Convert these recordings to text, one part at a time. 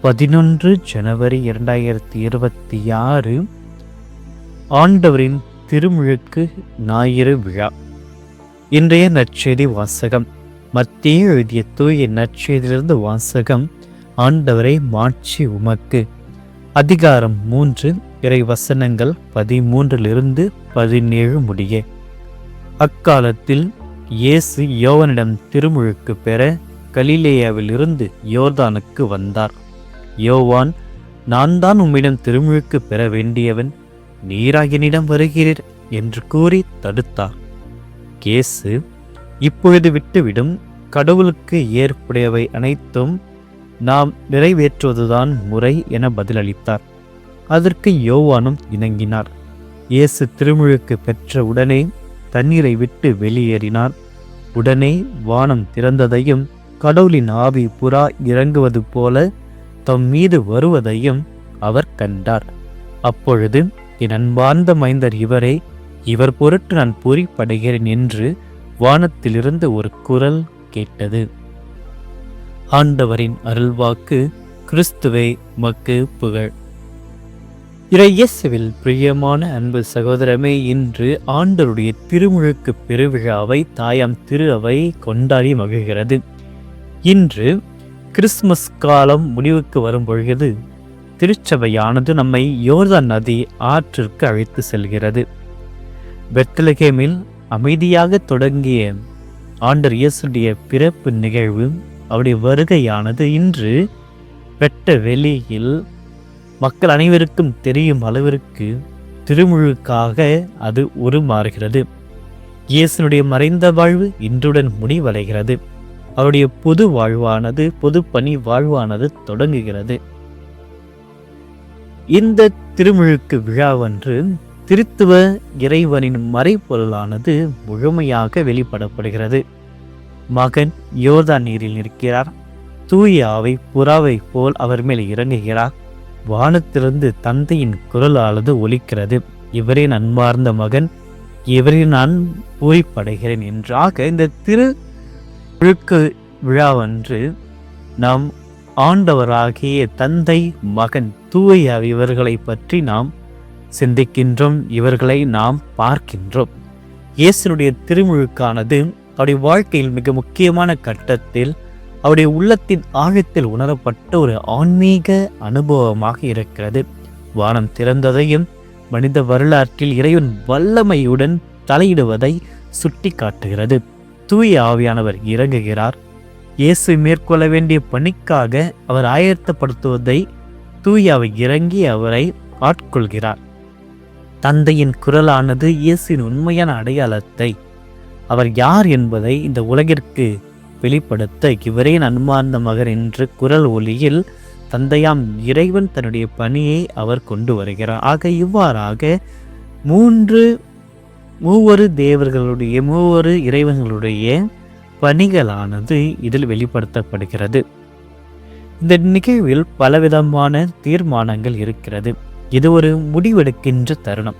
பதினொன்று ஜனவரி இரண்டாயிரத்தி இருபத்தி ஆறு ஆண்டவரின் திருமுழுக்கு ஞாயிறு விழா. இன்றைய நற்செய்தி வாசகம். மத்திய எழுதிய தூய நற்செய்தியிலிருந்து வாசகம் ஆண்டவரை மாட்சி உமக்கு. அதிகாரம் மூன்று இறை வசனங்கள் பதிமூன்றிலிருந்து பதினேழு முடிய. அக்காலத்தில் இயேசு யோவனிடம் திருமுழுக்கு பெற கலிலேயாவிலிருந்து யோர்தானுக்கு வந்தார். யோவான் நான் தான் உம்மிடம் திருமுழுக்கு பெற வேண்டியவன் நீரா என்னிடம் வருகிறீர் என்று கூறி தடுத்தார். கேசு இப்பொழுது விட்டுவிடும் கடவுளுக்கு ஏற்புடையவை அனைத்தும் நாம் நிறைவேற்றுவதுதான் முறை என பதிலளித்தார். அதற்கு யோவானும் இணங்கினார். இயேசு திருமுழுக்கு பெற்ற உடனே தண்ணீரை விட்டு வெளியேறினார். உடனே வானம் திறந்ததையும் கடவுளின் ஆவி புறா இறங்குவது போல தம் மீது வருவதையும் அவர் கண்டார். அப்பொழுது என் அன்பார்ந்த மைந்தர் இவரே இவர் பொருட்டு நான் பூரிப்படைகிறேன் என்று வானத்திலிருந்து ஒரு குரல் கேட்டது. ஆண்டவரின் அருள்வாக்கு கிறிஸ்துவே மக்கு புகழ். இறையேசுவில் பிரியமான அன்பு சகோதரமே இன்று ஆண்டருடைய திருமுழுக்கு பெருவிழாவை தாயாம் திரு அவை கொண்டாடி மகிழ்கிறது. இன்று கிறிஸ்துமஸ் காலம் முடிவுக்கு வரும் பொழுது திருச்சபையானது நம்மை யோர்தான் நதி ஆற்றிற்கு அழைத்து செல்கிறது. பெத்லகேமில் அமைதியாக தொடங்கிய ஆண்டர் இயேசுடைய பிறப்பு நிகழ்வு அவருடைய வருகையானது இன்று வெட்ட வெளியில் மக்கள் அனைவருக்கும் தெரியும் அளவிற்கு திருமுழுக்காக அது உருமாறுகிறது. இயேசுனுடைய மறைந்த வாழ்வு இன்றுடன் முடிவடைகிறது. அவருடைய பொது வாழ்வானது பொது பணி வாழ்வானது தொடங்குகிறது. இந்த திருமுழுக்கு விழாவன்று திருத்துவ இறைவனின் மறைப்பொருளானது முழுமையாக வெளிப்படப்படுகிறது. மகன் யோதா நீரில் நிற்கிறார். தூய ஆவை புறாவை போல் அவர் மேல் இறங்குகிறார். வானத்திலிருந்து தந்தையின் குரலானது ஒலிக்கிறது. இவரே அன்பார்ந்த மகன் இவரை நான் பூரிப்படைகிறேன் என்றாக இந்த திரு விழுக்கு விழாவன்று நாம் ஆண்டவராகிய தந்தை மகன் தூய இவர்களை பற்றி நாம் சிந்திக்கின்றோம். இவர்களை நாம் பார்க்கின்றோம். இயேசுனுடைய திருமுழுக்கானது அவருடைய வாழ்க்கையில் மிக முக்கியமான கட்டத்தில் அவருடைய உள்ளத்தின் ஆழத்தில் உணரப்பட்ட ஒரு ஆன்மீக அனுபவமாக இருக்கிறது. வானம் திறந்ததையும் மனித வரலாற்றில் இறைவன் வல்லமையுடன் தலையிடுவதை சுட்டி காட்டுகிறது தூய ஆவியானவர் இறங்குகிறார். இயேசு மேற்கொள்ள வேண்டிய பணிக்காக அவர் ஆயத்தப்படுத்துவதை தூயாவை இறங்கி அவரை ஆட்கொள்கிறார். தந்தையின் குரலானது இயேசுவின் உண்மையான அடையாளத்தை அவர் யார் என்பதை இந்த உலகிற்கு வெளிப்படுத்த இவரே நன்மார்ந்த மகர் என்று குரல் ஒலியில் தந்தையாம் இறைவன் தன்னுடைய பணியை அவர் கொண்டு வருகிறார். ஆக இவ்வாறாக மூன்று மூவரு தேவர்களுடைய மூவரு இறைவர்களுடைய பணிகளானது இதில் வெளிப்படுத்தப்படுகிறது. இந்த நிகழ்வில் பலவிதமான தீர்மானங்கள் இருக்கிறது. இது ஒரு முடிவெடுக்கின்ற தருணம்.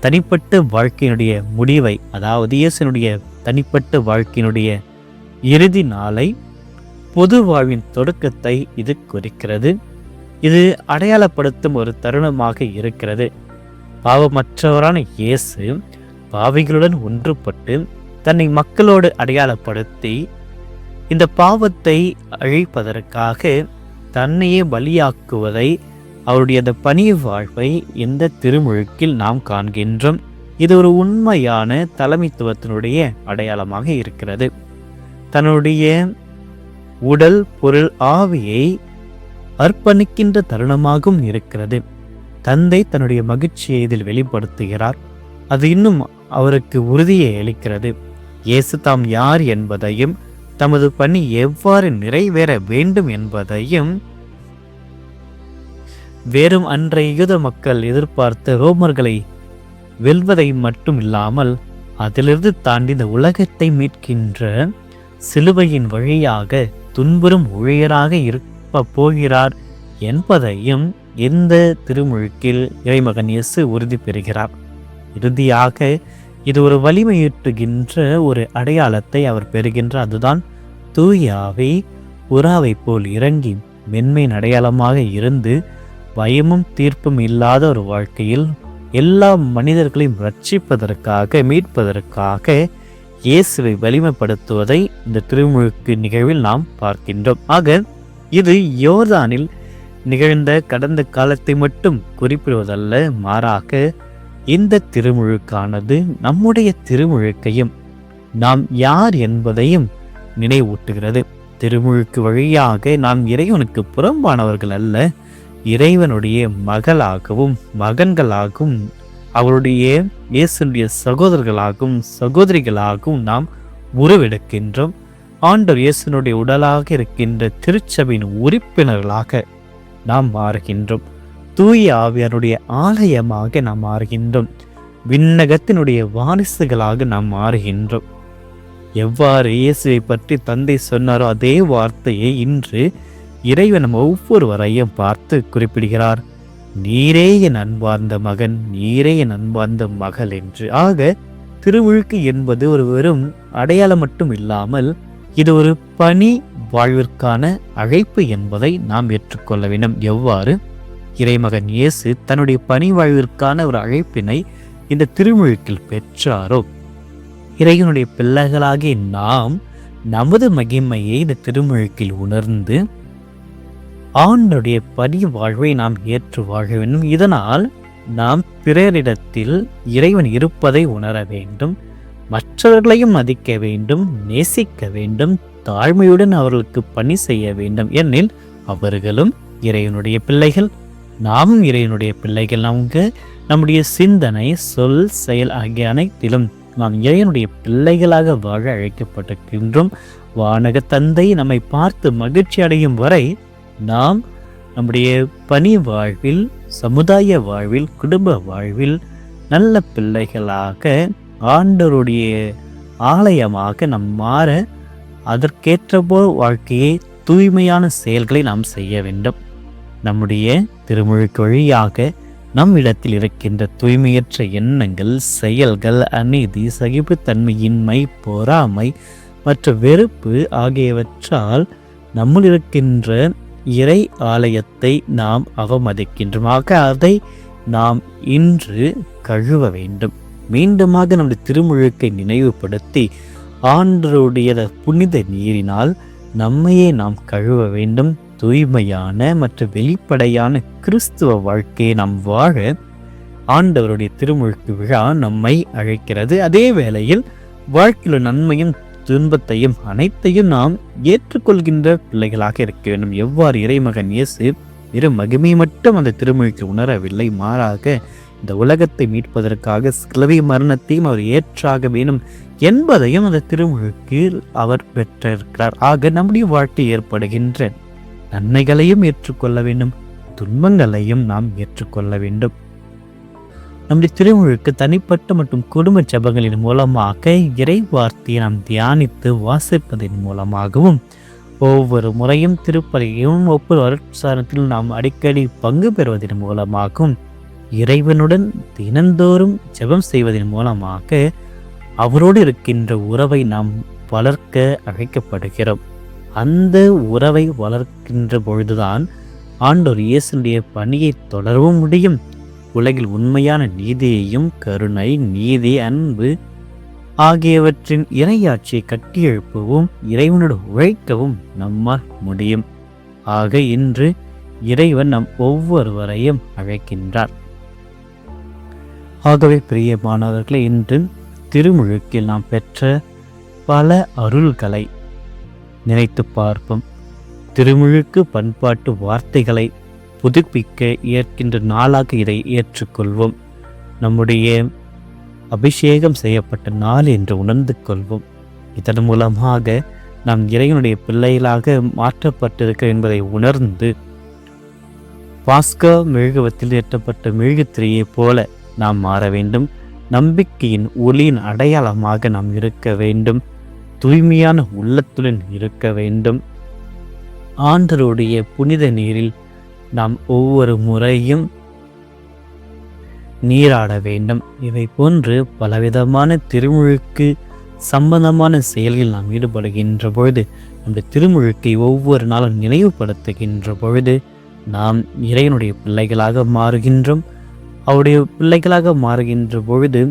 தனிப்பட்ட வாழ்க்கையினுடைய முடிவை அதாவது இயேசுனுடைய தனிப்பட்ட வாழ்க்கையினுடைய இறுதி நாளை பொது வாழ்வின் தொடக்கத்தை இது குறிக்கிறது. இது அடையாளப்படுத்தும் ஒரு தருணமாக இருக்கிறது. பாவமற்றவரான இயேசு பாவிகளுடன் ஒன்றுபட்டு தன்னை மக்களோடு அடையாளப்படுத்தி இந்த பாவத்தை அழிப்பதற்காக தன்னையே பலியாக்குவதை அவருடைய அந்த பணி வாழ்வை இந்த திருமுழுக்கில் நாம் காண்கின்றோம்? இது ஒரு உண்மையான தலைமைத்துவத்தினுடைய அடையாளமாக இருக்கிறது. தன்னுடைய உடல் பொருள் ஆவியை அர்ப்பணிக்கின்ற தருணமாகவும் இருக்கிறது. தந்தை தன்னுடைய மகிழ்ச்சியை இதில் வெளிப்படுத்துகிறார். அது இன்னும் அவருக்கு உறுதியை அளிக்கிறது. இயேசு தாம் யார் என்பதையும் தமது பணி எவ்வாறு நிறைவேற வேண்டும் என்பதையும் வெறும் அன்றைய யூத மக்கள் எதிர்பார்த்த ரோமர்களை வெல்வதை மட்டும் இல்லாமல் அதிலிருந்து தாண்டி இந்த உலகத்தை மீட்கின்ற சிலுவையின் வழியாக துன்புறும் ஊழியராக இருப்ப போகிறார் என்பதையும் இந்த திருமுழுக்கில் இறைமகன் இயேசு உறுதி பெறுகிறார். இறுதியாக இது ஒரு வலிமையூட்டுகின்ற ஒரு அடையாளத்தை அவர் பெறுகின்ற அதுதான் தூயாவை புறாவை போல் இறங்கி மென்மையின் அடையாளமாக இருந்து பயமும் தீர்ப்பும் இல்லாத ஒரு வாழ்க்கையில் எல்லா மனிதர்களையும் ரட்சிப்பதற்காக மீட்பதற்காக இயேசுவை வலிமைப்படுத்துவதை இந்த திருமுழுக்கு நிகழ்வில் நாம் பார்க்கின்றோம். ஆக இது யோர்தானில் நிகழ்ந்த கடந்த காலத்தை மட்டும் குறிப்பிடுவதல்ல மாறாக இந்த திருமுழுக்கானது நம்முடைய திருமுழுக்கையும் நாம் யார் என்பதையும் நினைவூட்டுகிறது. திருமுழுக்கு வழியாக நாம் இறைவனுக்கு புறம்பானவர்கள் அல்ல இறைவனுடைய மகளாகவும் மகன்களாகவும் அவருடைய இயேசுடைய சகோதரர்களாகவும் சகோதரிகளாகவும் நாம் உருவெடுக்கின்றோம். ஆண்டவர் இயேசுனுடைய உடலாக இருக்கின்ற திருச்சபையின் உறுப்பினர்களாக நாம் மாறுகின்றோம். தூய ஆவியாருடைய ஆலயமாக நாம் மாறுகின்றோம். விண்ணகத்தினுடைய வாரிசுகளாக நாம் மாறுகின்றோம். எவ்வாறு இயேசுவை பற்றி தந்தை சொன்னாரோ அதே வார்த்தையை இன்று இறைவன் ஒவ்வொருவரையும் பார்த்து குறிப்பிடுகிறார். நீரே என் அன்பார்ந்த மகன் நீரே என் அன்பார்ந்த மகள் என்று. ஆக திருவிழுக்கு என்பது ஒரு வெறும் அடையாளம் மட்டும் இல்லாமல் இது ஒரு பணி வாழ்விற்கான அழைப்பு என்பதை நாம் ஏற்றுக்கொள்ள வேண்டும். எவ்வாறு? இறைமகன் இயேசு தன்னுடைய பணிவாழ்விற்கான ஒரு அழைப்பினை இந்த திருமுழுக்கில் பெற்றாரோ? இறைவனுடைய பிள்ளைகளாகிய நாம் நமது மகிமையை இந்த திருமுழுக்கில் உணர்ந்து ஆண்டுடைய பணி வாழ்வை நாம் ஏற்று வாழ வேண்டும். இதனால் நாம் பிறரிடத்தில் இறைவன் இருப்பதை உணர வேண்டும். மற்றவர்களையும் மதிக்க வேண்டும் நேசிக்க வேண்டும் தாழ்மையுடன் அவர்களுக்கு பணி செய்ய வேண்டும். ஏனெனில் அவர்களும் இறைவனுடைய பிள்ளைகள். நாமும் இறைவனுடைய பிள்ளைகள் நமக்கு நம்முடைய சிந்தனை சொல் செயல் ஆகிய அனைத்திலும் நாம் இறைவனுடைய பிள்ளைகளாக வாழ அழைக்கப்பட்டிருக்கின்றோம். வானக தந்தை நம்மை பார்த்து மகிழ்ச்சி அடையும் வரை நாம் நம்முடைய பணி வாழ்வில் சமுதாய வாழ்வில் குடும்ப வாழ்வில் நல்ல பிள்ளைகளாக ஆண்டவருடைய ஆலயமாக நாம் மாற அதற்கேற்றபோல் வாழ்க்கையை தூய்மையான செயல்களை நாம் செய்ய வேண்டும். நம்முடைய திருமுழுக்கு வழியாக நம் இடத்தில் இருக்கின்ற தூய்மையற்ற எண்ணங்கள் செயல்கள் அநீதி சகிப்புத்தன்மையின்மை பொறாமை மற்ற வெறுப்பு ஆகியவற்றால் நம்முள் இருக்கின்ற இறை ஆலயத்தை நாம் அவமதிக்கின்றோம் ஆக அதை நாம் இன்று கழுவ வேண்டும். மீண்டுமாக நம்முடைய திருமுழுக்கை நினைவுபடுத்தி ஆண்டருடைய புனித நீரினால் நம்மையே நாம் கழுவ வேண்டும். தூய்மையான மற்றும் வெளிப்படையான கிறிஸ்துவ வாழ்க்கையை நாம் வாழ ஆண்டவருடைய திருமுழுக்கு விழா நம்மை அழைக்கிறது. அதே வேளையில் வாழ்க்கையில் நன்மையும் துன்பத்தையும் அனைத்தையும் நாம் ஏற்றுக்கொள்கின்ற பிள்ளைகளாக இருக்க வேண்டும். எவ்வாறு இறைமகன் இயேசு இரு மகிமை மட்டும் அந்த திருமொழிக்கு உணரவில்லை மாறாக இந்த உலகத்தை மீட்பதற்காக சிலுவை மரணத்தையும் அவர் ஏற்றாக வேணும் என்பதையும் அந்த திருமுழுக்கு அவர் பெற்றிருக்கிறார். ஆக நம்முடைய வாழ்க்கை ஏற்படுகின்ற நன்மைகளையும் ஏற்றுக்கொள்ள வேண்டும். துன்பங்களையும் நாம் ஏற்றுக்கொள்ள வேண்டும். நம்முடைய திருமுழுக்கு தனிப்பட்ட மற்றும் குடும்ப ஜபங்களின் மூலமாக இறை வார்த்தையை நாம் தியானித்து வாசிப்பதன் மூலமாகவும் ஒவ்வொரு முறையும் திருப்பலியும் ஒவ்வொரு வருஷத்தில் நாம் அடிக்கடி பங்கு பெறுவதன் மூலமாகவும் இறைவனுடன் தினந்தோறும் ஜெபம் செய்வதன் மூலமாக அவரோடு இருக்கின்ற உறவை நாம் வளர்க்க அழைக்கப்படுகிறோம். அந்த உறவை வளர்க்கின்ற பொழுதுதான் ஆண்டோர் இயேசுடைய பணியை தொடரவும் முடியும். உலகில் உண்மையான நீதியையும் கருணை நீதி அன்பு ஆகியவற்றின் இறையாட்சியை கட்டியெழுப்பவும் இறைவனோடு உழைக்கவும் நம்மால் முடியும். ஆக இன்று இறைவன் நம் ஒவ்வொருவரையும் அழைக்கின்றார். ஆகவே பிரியமானவர்களே இன்று திருமுழுக்கில் நாம் பெற்ற பல அருள்களை நினைத்து பார்ப்போம். திருமுழுக்கு பண்பாட்டு வார்த்தைகளை புதுப்பிக்க ஏற்கின்ற நாளாக இதை ஏற்றுக்கொள்வோம். நம்முடைய அபிஷேகம் செய்யப்பட்ட நாள் என்று உணர்ந்து கொள்வோம். இதன் மூலமாக நாம் இறைவனுடைய பிள்ளைகளாக மாற்றப்பட்டிருக்க என்பதை உணர்ந்து பாஸ்கா மெழுகுவத்தில் ஏற்றப்பட்ட மெழுகுத்திரையைப் போல நாம் மாற வேண்டும். நம்பிக்கையின் ஒளியின் அடையாளமாக நாம் இருக்க வேண்டும். தூய்மையான உள்ளத்துடன் இருக்க வேண்டும். ஆண்டருடைய புனித நீரில் நாம் ஒவ்வொரு முறையும் நீராட வேண்டும். இவை போன்று பலவிதமான திருமுழுக்கு சம்பந்தமான செயல்களில் நாம் ஈடுபடுகின்ற பொழுது நம்முடைய திருமுழுக்கை ஒவ்வொரு நாளும் நினைவுபடுத்துகின்ற பொழுது நாம் இறைவனுடைய பிள்ளைகளாக மாறுகின்றோம். அவருடைய பிள்ளைகளாக மாறுகின்ற பொழுது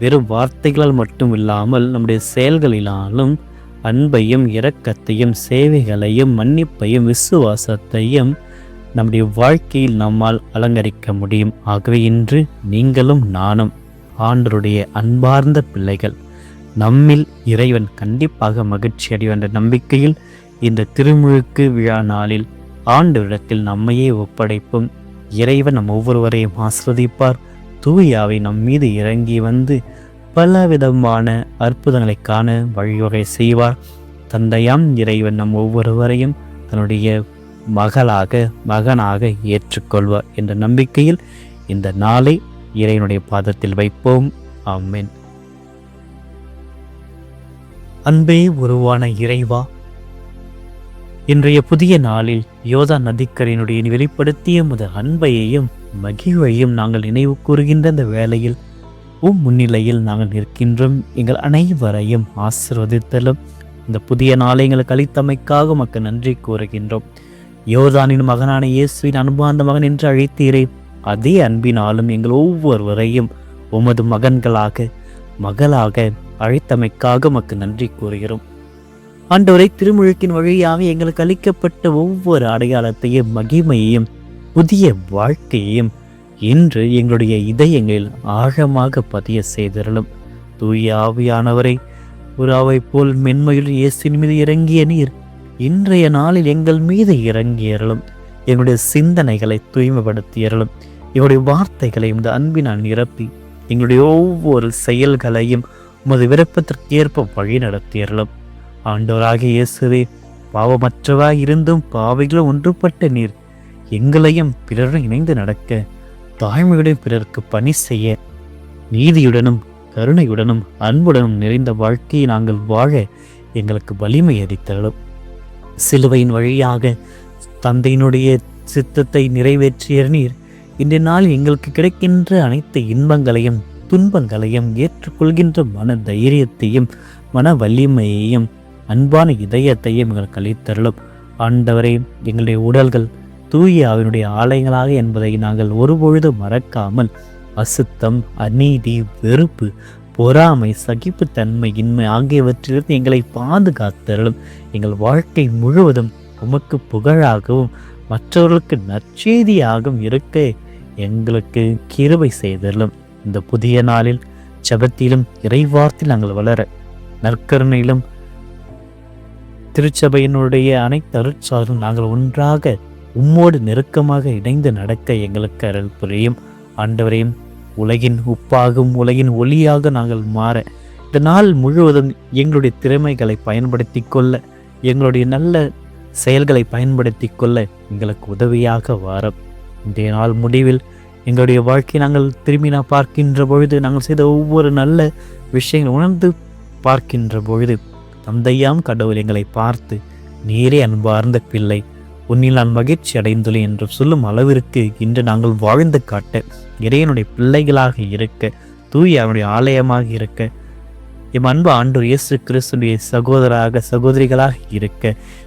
வெறும் வார்த்தைகளால் மட்டும் இல்லாமல் நம்முடைய செயல்களினாலும் அன்பையும் இரக்கத்தையும் சேவைகளையும் மன்னிப்பையும் விசுவாசத்தையும் நம்முடைய வாழ்க்கையில் நம்மால் அலங்கரிக்க முடியும். ஆகவே இன்று நீங்களும் நானும் ஆண்டருடைய அன்பார்ந்த பிள்ளைகள் நம்மில் இறைவன் கண்டிப்பாக மகிழ்ச்சி அடையும் என்ற நம்பிக்கையில் இந்த திருமுழுக்கு விழா நாளில் ஆண்டு இடத்தில் நம்மையே ஒப்படைப்போம். இறைவன் நம் ஒவ்வொருவரையும் ஆஸ்வதிப்பார் தூயாவை நம் மீது இறங்கி வந்து பலவிதமான அற்புதங்களை காண வழிவகை செய்வார். தந்தையாம் இறைவன் நம் ஒவ்வொருவரையும் தன்னுடைய மகளாக மகனாக ஏற்றுக்கொள்வார் என்ற நம்பிக்கையில் இந்த நாளை இறைவனுடைய பாதத்தில் வைப்போம். ஆமேன். அன்பே உருவான இறைவா இன்றைய புதிய நாளில் யோதா நதிக்கரையினுடைய வெளிப்படுத்திய முத அன்பையையும் மகிழ்வையும் நாங்கள் நினைவு கூறுகின்ற இந்த வேளையில் உம் முன்னிலையில் நாங்கள் நிற்கின்றோம். எங்கள் அனைவரையும் ஆசிர்வதித்தலும் இந்த புதிய நாளை எங்களுக்கு அளித்தமைக்காக மக்கள் நன்றி கூறுகின்றோம். யோதானின் மகனான இயேசுவின் அன்பார்ந்த மகன் என்று அழைத்தீரே அதே அன்பினாலும் எங்கள் ஒவ்வொருவரையும் உமது மகன்களாக மகளாக அழைத்தமைக்காக மக்கு நன்றி கூறுகிறோம். ஆண்டவரை திருமுழுக்கின் வழியாக எங்களுக்கு அளிக்கப்பட்ட ஒவ்வொரு அடையாளத்தையும் மகிமையையும் புதிய வாழ்க்கையையும் இன்று எங்களுடைய இதயங்களில் ஆழமாக பதிய செய்திருளும். தூய ஆவியானவரை ஒரு போல் மென்மையில் இயேசின் மீது இறங்கிய நீர் இன்றைய நாளில் எங்கள் மீது இறங்கியறலும் எங்களுடைய சிந்தனைகளை தூய்மைப்படுத்தியறலும் எங்களுடைய வார்த்தைகளை இந்த அன்பினால் நிரப்பி எங்களுடைய ஒவ்வொரு செயல்களையும் உமது விருப்பத்திற்கு ஏற்ப வழி நடத்தியறலும் ஆண்டோராக இயேசுவே பாவமற்றவாய் இருந்தும் பாவைகளும் ஒன்றுபட்ட நீர் எங்களையும் பிறரும் இணைந்து நடக்க தாய்மையுடன் பிறருக்கு பணி செய்ய நீதியுடனும் கருணையுடனும் அன்புடனும் நிறைந்த வாழ்க்கையை நாங்கள் வாழ எங்களுக்கு வலிமை அளித்தருளும். சிலுவையின் வழியாக தந்தையினுடைய சித்தத்தை நிறைவேற்றிய நீர் இன்றைய நாள் எங்களுக்கு கிடைக்கின்ற அனைத்து இன்பங்களையும் துன்பங்களையும் ஏற்றுக்கொள்கின்ற மன தைரியத்தையும் மன வலிமையையும் அன்பான இதயத்தையும் எங்களுக்கு அளித்தருளும். ஆண்டவரே எங்களுடைய உடல்கள் தூய அவனுடைய ஆலயங்களாக என்பதை நாங்கள் ஒருபொழுது மறக்காமல் அசுத்தம் அநீதி வெறுப்பு பொறாமை சகிப்புத்தன்மை இன்மை ஆகியவற்றிலிருந்து எங்களை பாதுகாத்தருளும். எங்கள் வாழ்க்கை முழுவதும் உமக்கு புகழாகவும் மற்றவர்களுக்கு நற்செய்தியாகவும் இருக்க எங்களுக்கு கிருபை செய்தருளும். இந்த புதிய நாளில் ஜெபத்திலும் இறைவார்த்தில் நாங்கள் வளர நற்கருணையிலும் திருச்சபையினுடைய அனைத்து அருட்சாரும் நாங்கள் ஒன்றாக உம்மோடு நெருக்கமாக இணைந்து நடக்க எங்களுக்கு அருள் புரியும். ஆண்டவரையும் உலகின் உப்பாகும் உலகின் ஒளியாக நாங்கள் மாற இந்த நாள் முழுவதும் எங்களுடைய திறமைகளை பயன்படுத்தி கொள்ள எங்களுடைய நல்ல செயல்களை பயன்படுத்தி கொள்ள எங்களுக்கு உதவியாக வாரம். இன்றைய நாள் முடிவில் எங்களுடைய வாழ்க்கை நாங்கள் திரும்பி நான் பார்க்கின்ற பொழுது நாங்கள் செய்த ஒவ்வொரு நல்ல விஷயங்களை உணர்ந்து பார்க்கின்ற பொழுது தந்தையாம் கடவுள் எங்களை பார்த்து நீரே அன்பார்ந்த பிள்ளை. உன்னில் நான் மகிழ்ச்சி அடைந்துள்ளேன் என்று சொல்லும் அளவிற்கு இன்று நாங்கள் வாழ்ந்து காட்ட இறையனுடைய பிள்ளைகளாக இருக்க தூய அவனுடைய ஆலயமாக இருக்க எம் அன்பு ஆண்டு இயேசு கிறிஸ்துடைய சகோதராக சகோதரிகளாக இருக்க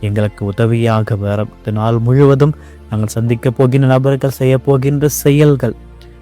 எங்களுக்கு உதவியாக வர இந்த நாள் முழுவதும் நாங்கள் சந்திக்கப் போகின்ற நபர்கள் செய்ய போகின்ற செயல்கள்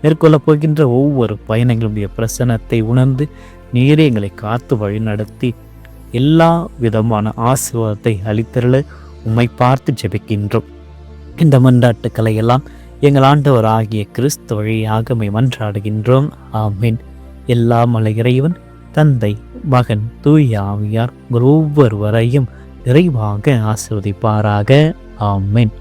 மேற்கொள்ளப் போகின்ற ஒவ்வொரு பயணங்களுடைய பிரசனத்தை உணர்ந்து நீரே எங்களை காத்து வழிநடத்தி எல்லா விதமான ஆசீர்வாதத்தை அளித்தருள உம்மை பார்த்து ஜெபிக்கின்றோம். இந்த மன்றாட்டுக்களை எல்லாம் எங்கள் ஆண்டவர் ஆகிய கிறிஸ்து வழியாக உம்மை மன்றாடுகின்றோம். ஆமீன். எல்லா மலை இறைவன் தந்தை மகன் தூய் ஆவியார் ஒவ்வொருவரையும் நிறைவாக ஆசிர்வதிப்பாராக. ஆமீன்.